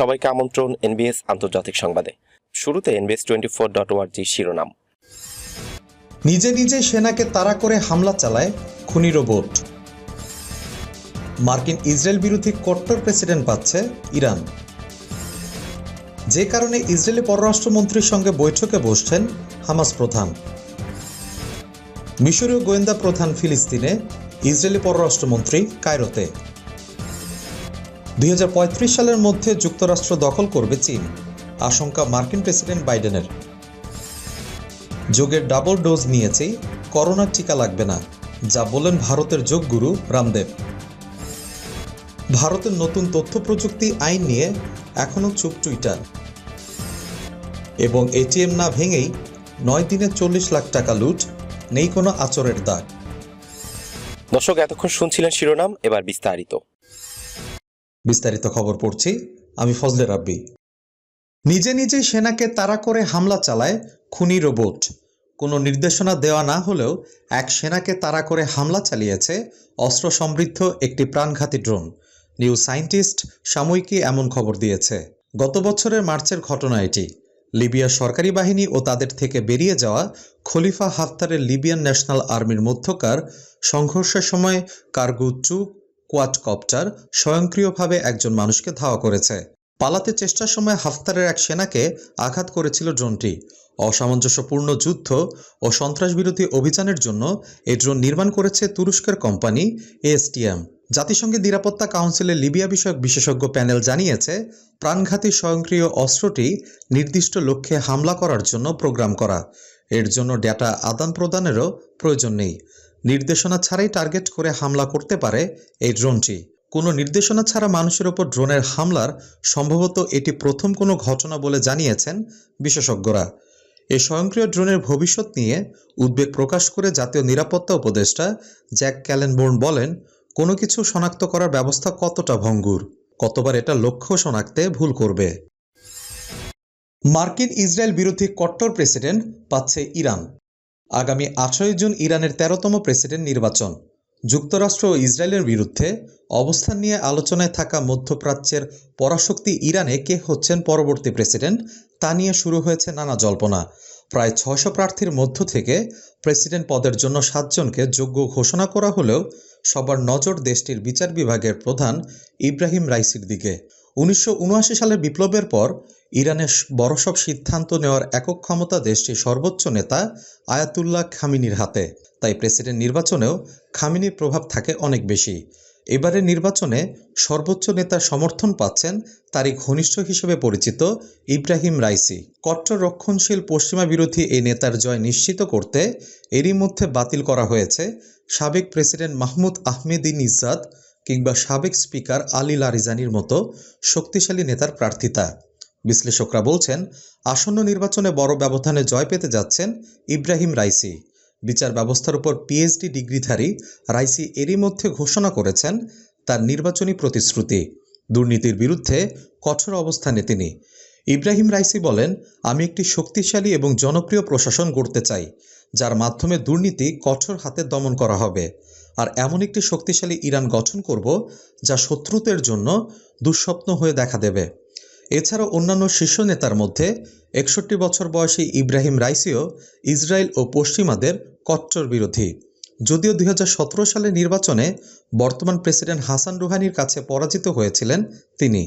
সবাইকে আমন্ত্রণ এনবিএস আন্তর্জাতিক সংবাদে। শুরুতে এনবিএস টোয়েন্টি ফোর ডট ওয়ার্জি শিরোনাম। নিজে নিজে সেনাকে তাড়া করে হামলা চালায় খুনি রোবট মার্কিন ইসরায়েল বিরোধী কট্টর প্রেসিডেন্ট পাচ্ছে ইরান। যে কারণে ইসরায়েলি পররাষ্ট্রমন্ত্রীর সঙ্গে বৈঠকে বসছেন হামাস প্রধান। মিশরীয় গোয়েন্দা প্রধান ফিলিস্তিনে ইসরায়েলি পররাষ্ট্রমন্ত্রী কায়রোতে। দুই হাজার পঁয়ত্রিশ সালের মধ্যে যুক্তরাষ্ট্র দখল করবে চীন। আশঙ্কা মার্কিন প্রেসিডেন্ট বাইডেনের। যোগের ডাবল ডোজ নিয়েছি করোনার টিকা লাগবে না, যা বলেন ভারতের যোগগুরু রামদেব। ভারতের নতুন তথ্য প্রযুক্তি আইন নিয়ে এখনও চুপ টুইটার। এবং এটিএম না ভেঙেই নয় দিনে চল্লিশ লাখ টাকা লুট, নেই কোনো আচরের দাগ। দর্শক, এতক্ষণ শুনছিলেন শিরোনাম, এবার বিস্তারিত। বিস্তারিত খবর পড়ছি। আমি ফজলে রাব্বি। নিজে নিজেই সেনাকে তাড়া করে হামলা চালায় খুনি রোবট। কোনো নির্দেশনা দেওয়া না হলেও এক সেনাকে তাড়া করে হামলা চালিয়েছে অস্ত্র সমৃদ্ধ একটি প্রাণঘাতী ড্রোন। নিউ সায়েন্টিস্ট সাময়িকী এমন খবর দিয়েছে। গত বছরের মার্চের ঘটনা এটি। লিবিয়ার সরকারি বাহিনী ও তাদের থেকে বেরিয়ে যাওয়া খলিফা হাফতারের লিবিয়ান ন্যাশনাল আর্মির মধ্যকার সংঘর্ষের সময় কার্গো চুক কোয়াডকপ্টার স্বয়ংক্রিয়ভাবে একজন মানুষকে ধাওয়া করেছে। পালাতে চেষ্টার সময় হাফতারের এক সেনাকে আঘাত করেছিল ড্রোনটি। অসামঞ্জস্যপূর্ণ যুদ্ধ ও সন্ত্রাসবিরোধী অভিযানের জন্য এই ড্রোন নির্মাণ করেছে তুরস্কের কোম্পানি এএসটিএম জাতিসংঘের নিরাপত্তা কাউন্সিলের লিবিয়া বিষয়ক বিশেষজ্ঞ প্যানেল জানিয়েছে, প্রাণঘাতী স্বয়ংক্রিয় অস্ত্রটি নির্দিষ্ট লক্ষ্যে হামলা করার জন্য প্রোগ্রাম করা। এর জন্য ডেটা আদান প্রদানেরও প্রয়োজন নেই। নির্দেশনা ছাড়াই টার্গেট করে হামলা করতে পারে এই ড্রোনটি। কোনো নির্দেশনা ছাড়া মানুষের ওপর ড্রোনের হামলার সম্ভবত এটি প্রথম কোনো ঘটনা বলে জানিয়েছেন বিশেষজ্ঞরা। এই স্বয়ংক্রিয় ড্রোনের ভবিষ্যৎ নিয়ে উদ্বেগ প্রকাশ করে জাতীয় নিরাপত্তা উপদেষ্টা জ্যাক ক্যালেনবোর্ন বলেন, কোনো কিছু শনাক্ত করার ব্যবস্থা কতটা ভঙ্গুর, কতবার এটা লক্ষ্য শনাক্তে ভুল করবে। মার্কিন ইসরায়েল বিরোধী কট্টর প্রেসিডেন্ট পাচ্ছে ইরান। আগামী আঠারোই জুন ইরানের তেরোতম প্রেসিডেন্ট নির্বাচন। যুক্তরাষ্ট্র ও ইসরায়েলের বিরুদ্ধে অবস্থান নিয়ে আলোচনায় থাকা মধ্যপ্রাচ্যের পরাশক্তি ইরানে কে হচ্ছেন পরবর্তী প্রেসিডেন্ট, তা নিয়ে শুরু হয়েছে নানা জল্পনা। প্রায় ছয়শো প্রার্থীর মধ্য থেকে প্রেসিডেন্ট পদের জন্য সাতজনকে যোগ্য ঘোষণা করা হলেও সবার নজর দেশটির বিচার বিভাগের প্রধান ইব্রাহিম রাইসির দিকে। উনিশশো উনআশি সালের বিপ্লবের পর ইরানের বড় সব সিদ্ধান্ত নেওয়ার একক ক্ষমতা দেশটির সর্বোচ্চ নেতা আয়াতুল্লাহ খামিনির হাতে। তাই প্রেসিডেন্ট নির্বাচনেও খামিনির প্রভাব থাকে অনেক বেশি। এবারের নির্বাচনে সর্বোচ্চ নেতার সমর্থন পাচ্ছেন তারই ঘনিষ্ঠ হিসেবে পরিচিত ইব্রাহিম রাইসি। কট্টর রক্ষণশীল পশ্চিমা বিরোধী এই নেতার জয় নিশ্চিত করতে এরই মধ্যে বাতিল করা হয়েছে সাবেক প্রেসিডেন্ট মাহমুদ আহমেদিন ইজাদ কিংবা সাবেক স্পিকার আলী লারিজানির মতো শক্তিশালী নেতার প্রার্থিতা। বিশ্লেষকরা বলছেন, আসন্ন নির্বাচনে বড় ব্যবধানে জয় পেতে যাচ্ছেন ইব্রাহিম রাইসি। বিচার ব্যবস্থার উপর পিএইচডি ডিগ্রিধারী রাইসি এরই মধ্যে ঘোষণা করেছেন তার নির্বাচনী প্রতিশ্রুতি। দুর্নীতির বিরুদ্ধে কঠোর অবস্থানে তিনি। ইব্রাহিম রাইসি বলেন, আমি একটি শক্তিশালী এবং জনপ্রিয় প্রশাসন গড়তে চাই, যার মাধ্যমে দুর্নীতি কঠোর হাতে দমন করা হবে। আর এমন একটি শক্তিশালী ইরান গঠন করব, যা শত্রুতের জন্য দুঃস্বপ্ন হয়ে দেখা দেবে। এছাড়াও অন্যান্য শীর্ষ নেতার মধ্যে একষট্টি বছর বয়সী ইব্রাহিম রাইসিও ইসরায়েল ও পশ্চিমাদের কট্টর বিরোধী। যদিও দুই হাজার সতেরো সালের নির্বাচনে বর্তমান প্রেসিডেন্ট হাসান রুহানির কাছে পরাজিত হয়েছিলেন তিনি।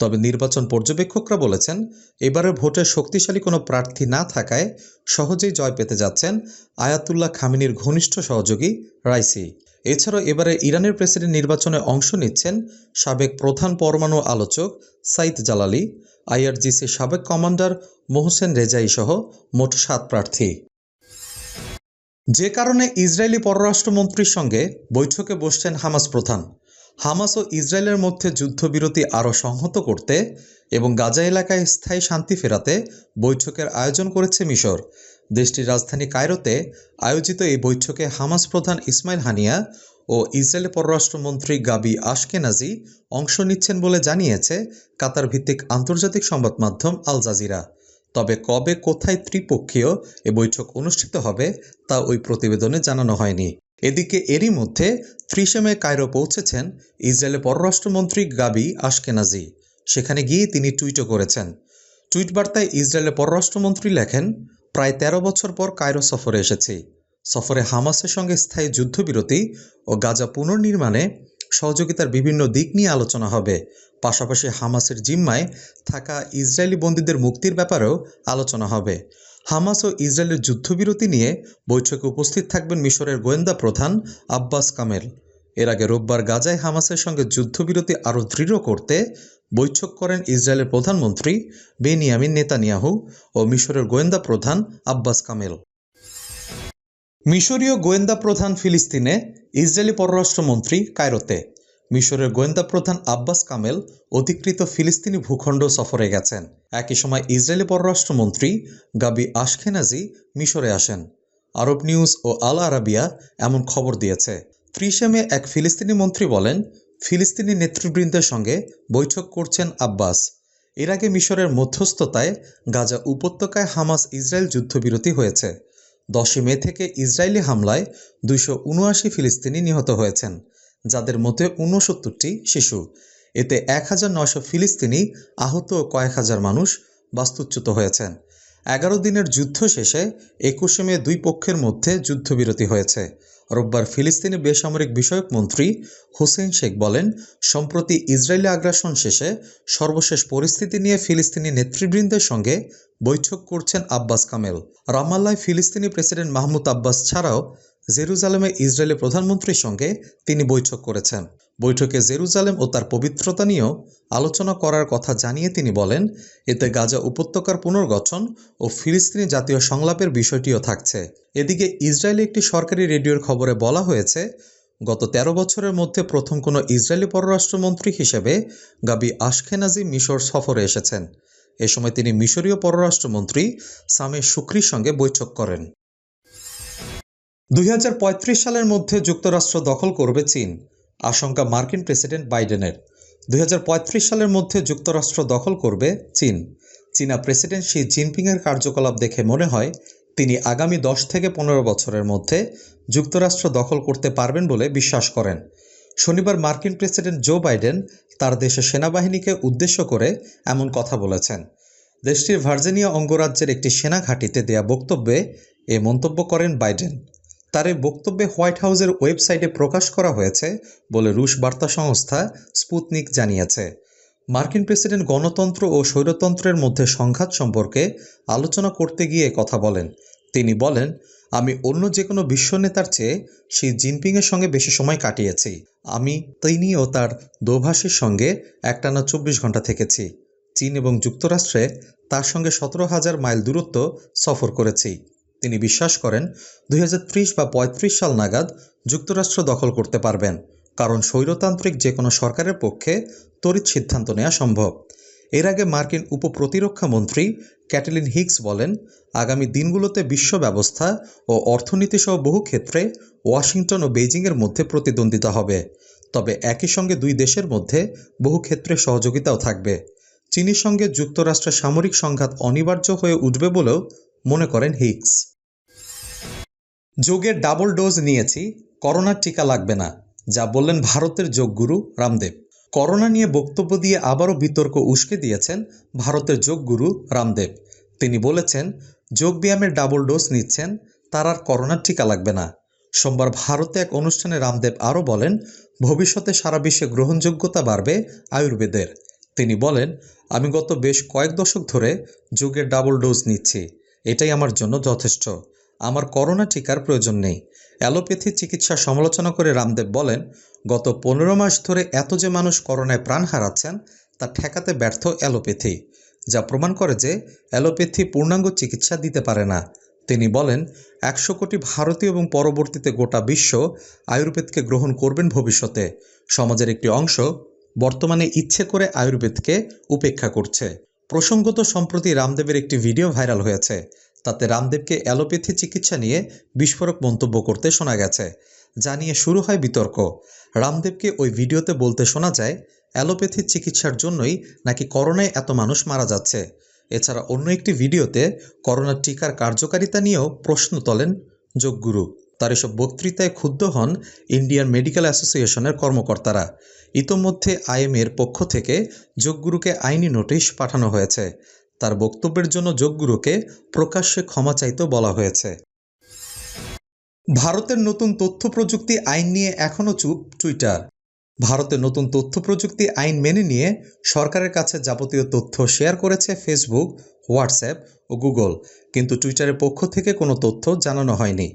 তবে নির্বাচন পর্যবেক্ষকরা বলেছেন, এবারের ভোটে শক্তিশালী কোনো প্রার্থী না থাকায় সহজেই জয় পেতে যাচ্ছেন আয়াতুল্লাহ খামিনির ঘনিষ্ঠ সহযোগী রাইসি। এছাড়াও এবারে ইরানের প্রেসিডেন্ট নির্বাচনে অংশ নিচ্ছেন সাবেক প্রধান পরমাণু আলোচক সাইদ জালালি আইআরজিসির সাবেক কমান্ডার মোহসেন রেজাই সহ মোট সাত প্রার্থী। যে কারণে ইসরায়েলি পররাষ্ট্রমন্ত্রীর সঙ্গে বৈঠকে বসছেন হামাস প্রধান। হামাস ও ইসরায়েলের মধ্যে যুদ্ধবিরতি আরও সংহত করতে এবং গাজা এলাকায় স্থায়ী শান্তি ফেরাতে বৈঠকের আয়োজন করেছে মিশর। দেশটির রাজধানী কায়রোতে আয়োজিত এই বৈঠকে হামাস প্রধান ইসমাইল হানিয়া ও ইসরায়েলের পররাষ্ট্রমন্ত্রী গাবি আশকেনাজি অংশ নিচ্ছেন বলে জানিয়েছে কাতার ভিত্তিক আন্তর্জাতিক সংবাদ মাধ্যম আল জাজিরা। তবে কবে কোথায় ত্রিপক্ষীয় এ বৈঠক অনুষ্ঠিত হবে তা ওই প্রতিবেদনে জানানো হয়নি। এদিকে এরই মধ্যে ত্রিশে মে কায়রো পৌঁছেছেন ইসরায়েলের পররাষ্ট্রমন্ত্রী গাবি আশকেনাজি। সেখানে গিয়ে তিনি টুইটও করেছেন। টুইট বার্তায় ইসরায়েলের পররাষ্ট্রমন্ত্রী লেখেন প্রায় তেরো বছর পর কায়রো সফরে এসেছি। সফরে হামাসের সঙ্গে স্থায়ী যুদ্ধবিরতি ও গাজা পুনর্নির্মাণে সহযোগিতার বিভিন্ন দিক নিয়ে আলোচনা হবে। পাশাপাশি হামাসের জিম্মায় থাকা ইসরায়েলি বন্দীদের মুক্তির ব্যাপারেও আলোচনা হবে। হামাস ও ইসরায়েলের যুদ্ধবিরতি নিয়ে বৈঠকে উপস্থিত থাকবেন মিশরের গোয়েন্দা প্রধান আব্বাস কামেল। এর আগে রোববার গাজায় হামাসের সঙ্গে যুদ্ধবিরতি আরও দৃঢ় করতে বৈঠক করেন ইসরায়েলের প্রধানমন্ত্রী বেনিয়ামিন নেতানিয়াহু ও মিশরের গোয়েন্দা প্রধান আব্বাস কামেল। মিশরীয় গোয়েন্দা প্রধান ফিলিস্তিনে ইসরায়েলি পররাষ্ট্রমন্ত্রী কায়রোতে। মিশরের গোয়েন্দা প্রধান আব্বাস কামেল অধিকৃত ফিলিস্তিনি ভূখণ্ড সফরে গেছেন। একই সময় ইসরায়েলি পররাষ্ট্রমন্ত্রী গাবি আশখেনাজি মিশরে আসেন। আরব নিউজ ও আল আরাবিয়া এমন খবর দিয়েছে। ত্রিশে মে এক ফিলিস্তিনি মন্ত্রী বলেন ফিলিস্তিনি নেতৃবৃন্দের সঙ্গে বৈঠক করছেন আব্বাস। এর আগে মিশরের মধ্যস্থতায় গাজা উপত্যকায় হামাস ইসরায়েল যুদ্ধবিরতি হয়েছে। দশই মে থেকে ইসরায়েলি হামলায় দুইশো উনআশি ফিলিস্তিনি নিহত হয়েছেন, যাদের মধ্যে ঊনসত্তরটি শিশু। এতে এক হাজার নয়শো ফিলিস্তিনি আহত ও কয়েক হাজার মানুষ বাস্তুচ্যুত হয়েছেন। এগারো দিনের যুদ্ধ শেষে একুশে মে দুই পক্ষের মধ্যে যুদ্ধবিরতি হয়েছে। রোববার ফিলিস্তিনি বেসামরিক বিষয়ক মন্ত্রী হুসেন শেখ বলেন, সম্প্রতি ইসরায়েলি আগ্রাসন শেষে সর্বশেষ পরিস্থিতি নিয়ে ফিলিস্তিনি নেতৃবৃন্দের সঙ্গে বৈঠক করছেন আব্বাস কামেল। রামাল্লায় ফিলিস্তিনি প্রেসিডেন্ট মাহমুদ আব্বাস ছাড়াও জেরুজালেমে ইসরায়েলের প্রধানমন্ত্রীর সঙ্গে তিনি বৈঠক করেছেন। বৈঠকে জেরুজালেম ও তার পবিত্রতা নিয়েও আলোচনা করার কথা জানিয়ে তিনি বলেন, এতে গাজা উপত্যকার পুনর্গঠন ও ফিলিস্তিনি জাতীয় সংলাপের বিষয়টিও থাকছে। এদিকে ইসরায়েলি একটি সরকারি রেডিওর খবরে বলা হয়েছে, গত ১৩ বছরের মধ্যে প্রথম কোনো ইসরায়েলি পররাষ্ট্রমন্ত্রী হিসেবে গাবি আশখেনাজি মিশর সফরে এসেছেন। এ সময় তিনি মিশরীয় পররাষ্ট্রমন্ত্রী সামে শুক্রির সঙ্গে বৈঠক করেন। দুই হাজার পঁয়ত্রিশ সালের মধ্যে যুক্তরাষ্ট্র দখল করবে চীন, আশঙ্কা মার্কিন প্রেসিডেন্ট বাইডেনের। দুই হাজার পঁয়ত্রিশ সালের মধ্যে যুক্তরাষ্ট্র দখল করবে চীন। চীনা প্রেসিডেন্ট শি জিনপিংয়ের কার্যকলাপ দেখে মনে হয় তিনি আগামী দশ থেকে পনেরো বছরের মধ্যে যুক্তরাষ্ট্র দখল করতে পারবেন বলে বিশ্বাস করেন। শনিবার মার্কিন প্রেসিডেন্ট জো বাইডেন তার দেশের সেনাবাহিনীকে উদ্দেশ্য করে এমন কথা বলেছেন। দেশটির ভার্জিনিয়া অঙ্গরাজ্যের একটি সেনা ঘাঁটিতে দেয়া বক্তব্যে এ মন্তব্য করেন বাইডেন। তার এই বক্তব্যে হোয়াইট হাউসের ওয়েবসাইটে প্রকাশ করা হয়েছে বলে রুশ বার্তা সংস্থা স্পুতনিক জানিয়েছে। মার্কিন প্রেসিডেন্ট গণতন্ত্র ও স্বৈরতন্ত্রের মধ্যে সংঘাত সম্পর্কে আলোচনা করতে গিয়ে কথা বলেন। তিনি বলেন, আমি অন্য যে কোনো বিশ্ব নেতার চেয়ে সেই জিনপিংয়ের সঙ্গে বেশি সময় কাটিয়েছি। আমি তিনি ও তার দোভাষীর সঙ্গে একটানা চব্বিশ ঘণ্টা থেকেছি। চীন এবং যুক্তরাষ্ট্রে তার সঙ্গে সতেরো হাজার মাইল দূরত্ব সফর করেছি। তিনি বিশ্বাস করেন দুই হাজার ত্রিশ বা ৩৫ সাল নাগাদ যুক্তরাষ্ট্র দখল করতে পারবেন, কারণ স্বৈরতান্ত্রিক যে কোনো সরকারের পক্ষে তড়িৎ সিদ্ধান্ত নেওয়া সম্ভব। এর আগে মার্কিন উপপ্রতিরক্ষা মন্ত্রী ক্যাটেলিন হিগস বলেন, আগামী দিনগুলোতে বিশ্ব ব্যবস্থা ও অর্থনীতি সহ বহু ক্ষেত্রে ওয়াশিংটন ও বেইজিংয়ের মধ্যে প্রতিদ্বন্দ্বিতা হবে। তবে একই সঙ্গে দুই দেশের মধ্যে বহু ক্ষেত্রে সহযোগিতাও থাকবে। চীনের সঙ্গে যুক্তরাষ্ট্রের সামরিক সংঘাত অনিবার্য হয়ে উঠবে বলেও মনে করেন হিগস। যোগের ডাবল ডোজ নিয়েছি, করোনার টিকা লাগবে না, যা বললেন ভারতের যোগগুরু রামদেব। করোনা নিয়ে বক্তব্য দিয়ে আবারও বিতর্ক উস্কে দিয়েছেন ভারতের যোগগুরু রামদেব। তিনি বলেছেন, যোগব্যায়ামের ডাবল ডোজ নিচ্ছেন, তার আর করোনার টিকা লাগবে না। সোমবার ভারতে এক অনুষ্ঠানে রামদেব আরও বলেন, ভবিষ্যতে সারা বিশ্বে গ্রহণযোগ্যতা বাড়বে আয়ুর্বেদের। তিনি বলেন, আমি গত বেশ কয়েক দশক ধরে যোগের ডাবল ডোজ নিচ্ছি, এটাই আমার জন্য যথেষ্ট। আমার করোনা টিকার প্রয়োজন নেই। অ্যালোপ্যাথি চিকিৎসা সমালোচনা করে রামদেব বলেন, গত পনেরো মাস ধরে এত যে মানুষ করোনায় প্রাণ হারাচ্ছেন, তা ঠেকাতে ব্যর্থ অ্যালোপ্যাথি, যা প্রমাণ করে যে অ্যালোপ্যাথি পূর্ণাঙ্গ চিকিৎসা দিতে পারে না। তিনি বলেন, একশো কোটি ভারতীয় এবং পরবর্তীতে গোটা বিশ্ব আয়ুর্বেদকে গ্রহণ করবেন ভবিষ্যতে। সমাজের একটি অংশ বর্তমানে ইচ্ছে করে আয়ুর্বেদকে উপেক্ষা করছে। প্রসঙ্গত সম্প্রতি রামদেবের একটি ভিডিও ভাইরাল হয়েছে। তাতে রামদেবকে অ্যালোপ্যাথি চিকিৎসা নিয়ে বিস্ফোরক মন্তব্য করতে শোনা গেছে। যা নিয়ে শুরু হয় বিতর্ক। রামদেবকে ওই ভিডিওতে বলতে শোনা যায়, অ্যালোপ্যাথি চিকিৎসার জন্যই নাকি করোনায় এত মানুষ মারা যাচ্ছে। এছাড়া অন্য একটি ভিডিওতে করোনার টিকার কার্যকারিতা নিয়েও প্রশ্ন তোলেন যোগগুরু। তার এসব বক্তৃতায় ক্ষুব্ধ হন ইন্ডিয়ান মেডিকেল অ্যাসোসিয়েশনের কর্মকর্তারা। ইতোমধ্যে আইএমের পক্ষ থেকে যোগগুরুকে আইনি নোটিশ পাঠানো হয়েছে। তার বক্তব্যের জন্য যোগগুরুকে প্রকাশ্যে ক্ষমা চাইতেও বলা হয়েছে। ভারতের নতুন তথ্য প্রযুক্তি আইন নিয়ে এখনও চুপ টুইটার। ভারতের নতুন তথ্য প্রযুক্তি আইন মেনে নিয়ে সরকারের কাছে যাবতীয় তথ্য শেয়ার করেছে ফেসবুক, হোয়াটসঅ্যাপ ও গুগল, কিন্তু টুইটারের পক্ষ থেকে কোনো তথ্য জানানো হয়নি।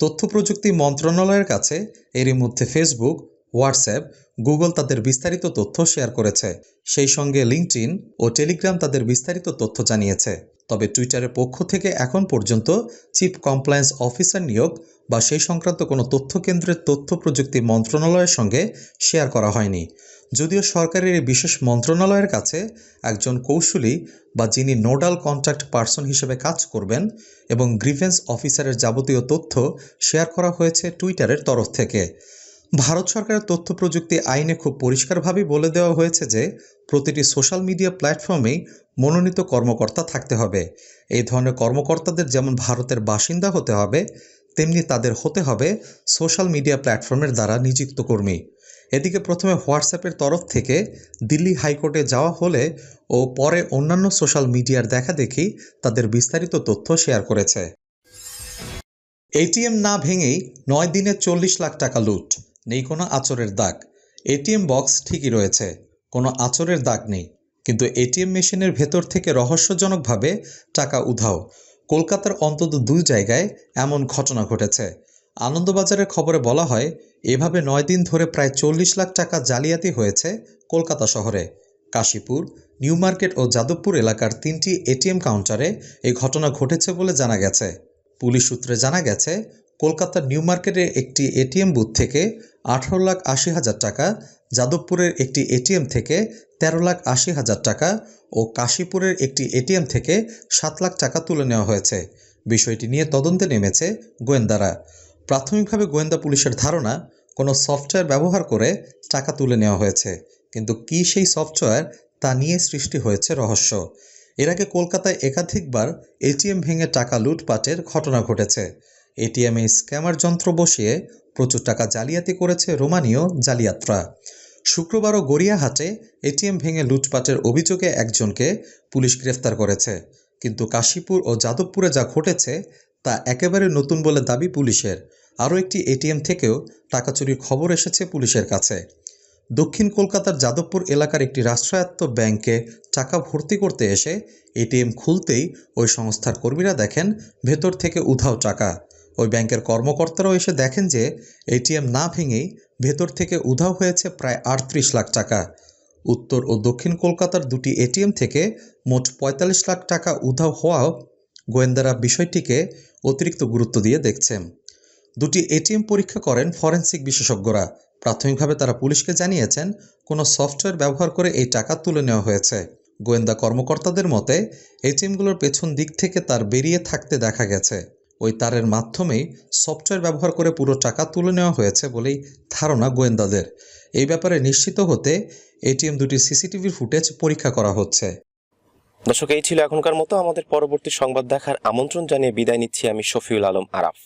তথ্য প্রযুক্তি মন্ত্রণালয়ের কাছে এরই মধ্যে ফেসবুক হোয়াটসঅ্যাপ, গুগল তাদের বিস্তারিত তথ্য শেয়ার করেছে। সেই সঙ্গে লিঙ্কডইন ও টেলিগ্রাম তাদের বিস্তারিত তথ্য জানিয়েছে। তবে টুইটারের পক্ষ থেকে এখন পর্যন্ত চিফ কমপ্লায়েন্স অফিসার নিয়োগ বা সেই সংক্রান্ত কোনো তথ্য কেন্দ্রের তথ্য প্রযুক্তি মন্ত্রণালয়ের সঙ্গে শেয়ার করা হয়নি। যদিও সরকারের এই বিশেষ মন্ত্রণালয়ের কাছে একজন কৌশলী বা যিনি নোডাল কন্ট্যাক্ট পার্সন হিসেবে কাজ করবেন এবং গ্রিভেন্স অফিসারের যাবতীয় তথ্য শেয়ার করা হয়েছে টুইটারের তরফ থেকে। ভারত সরকারের তথ্য প্রযুক্তি আইনে খুব পরিষ্কারভাবেই বলে দেওয়া হয়েছে যে, প্রতিটি সোশ্যাল মিডিয়া প্ল্যাটফর্মেই মনোনীত কর্মকর্তা থাকতে হবে। এই ধরনের কর্মকর্তাদের যেমন ভারতের বাসিন্দা হতে হবে, তেমনি তাদের হতে হবে সোশ্যাল মিডিয়া প্ল্যাটফর্মের দ্বারা নিযুক্ত কর্মী। এদিকে প্রথমে হোয়াটসঅ্যাপের তরফ থেকে দিল্লি হাইকোর্টে যাওয়া হলে ও পরে অন্যান্য সোশ্যাল মিডিয়ার দেখা দেখি তাদের বিস্তারিত তথ্য শেয়ার করেছে। এটিএম না ভেঙেই নয় দিনে চল্লিশ লাখ টাকা লুট। নেই কোনো আচরের দাগ। এটিএম বক্স ঠিকই রয়েছে, কোনো আচরের দাগ নেই। কিন্তু এটিএম মেশিনের ভেতর থেকে রহস্যজনকভাবে টাকা উধাও। কলকাতার অন্তত দুই জায়গায় এমন ঘটনা ঘটেছে। আনন্দবাজারের খবরে বলা হয়, এভাবে নয় দিন ধরে প্রায় চল্লিশ লাখ টাকা জালিয়াতি হয়েছে কলকাতা শহরে। কাশীপুর, নিউ মার্কেট ও যাদবপুর এলাকার তিনটি এটিএম কাউন্টারে এই ঘটনা ঘটেছে বলে জানা গেছে। পুলিশ সূত্রে জানা গেছে কলকাতার নিউ মার্কেটের একটি এটিএম বুথ থেকে আঠারো লাখ আশি হাজার টাকা, যাদবপুরের একটি এটিএম থেকে তেরো লাখ আশি হাজার টাকা ও কাশীপুরের একটি এটিএম থেকে সাত লাখ টাকা তুলে নেওয়া হয়েছে। বিষয়টি নিয়ে তদন্তে নেমেছে গোয়েন্দারা। প্রাথমিকভাবে গোয়েন্দা পুলিশের ধারণা, কোনো সফটওয়্যার ব্যবহার করে টাকা তুলে নেওয়া হয়েছে, কিন্তু কী সেই সফটওয়্যার তা নিয়ে সৃষ্টি হয়েছে রহস্য। এর আগে কলকাতায় একাধিকবার এটিএম ভেঙে টাকা লুটপাটের ঘটনা ঘটেছে। এটিএমে স্ক্যামার যন্ত্র বসিয়ে প্রচুর টাকা জালিয়াতি করেছে রোমানীয় জালিয়াতরা। শুক্রবারও গড়িয়াহাটে এটিএম ভেঙে লুটপাটের অভিযোগে একজনকে পুলিশ গ্রেফতার করেছে। কিন্তু কাশীপুর ও যাদবপুরে যা ঘটেছে, তা একেবারে নতুন বলে দাবি পুলিশের। আরও একটি এটিএম থেকেও টাকা চুরির খবর এসেছে পুলিশের কাছে। দক্ষিণ কলকাতার যাদবপুর এলাকার একটি রাষ্ট্রায়ত্ত ব্যাংকে টাকা ভর্তি করতে এসে এটিএম খুলতেই ওই সংস্থার কর্মীরা দেখেন ভেতর থেকে উধাও টাকা। ওই ব্যাংকের কর্মকর্তারাও এসে দেখেন যে এটিএম না ভেঙেই ভেতর থেকে উধাও হয়েছে প্রায় আটত্রিশ লাখ টাকা। উত্তর ও দক্ষিণ কলকাতার দুটি এটিএম থেকে মোট পঁয়তাল্লিশ লাখ টাকা উধাও হওয়াও গোয়েন্দারা বিষয়টিকে অতিরিক্ত গুরুত্ব দিয়ে দেখছেন। দুটি এটিএম পরীক্ষা করেন ফরেনসিক বিশেষজ্ঞরা। প্রাথমিকভাবে তারা পুলিশকে জানিয়েছেন, কোনো সফটওয়্যার ব্যবহার করে এই টাকা তুলে নেওয়া হয়েছে। গোয়েন্দা কর্মকর্তাদের মতে, এটিএমগুলোর পেছন দিক থেকে তার বেরিয়ে থাকতে দেখা গেছে। ওই তারের মাধ্যমেই সফটওয়্যার ব্যবহার করে পুরো টাকা তুলে নেওয়া হয়েছে বলেই ধারণা গোয়েন্দাদের। এই ব্যাপারে নিশ্চিত হতে এটিএম দুটি সিসিটিভির ফুটেজ পরীক্ষা করা হচ্ছে। দর্শক, এই ছিল এখনকার মতো। আমাদের পরবর্তী সংবাদ দেখার আমন্ত্রণ জানিয়ে বিদায় নিচ্ছি আমি শফিউল আলম আরাফ।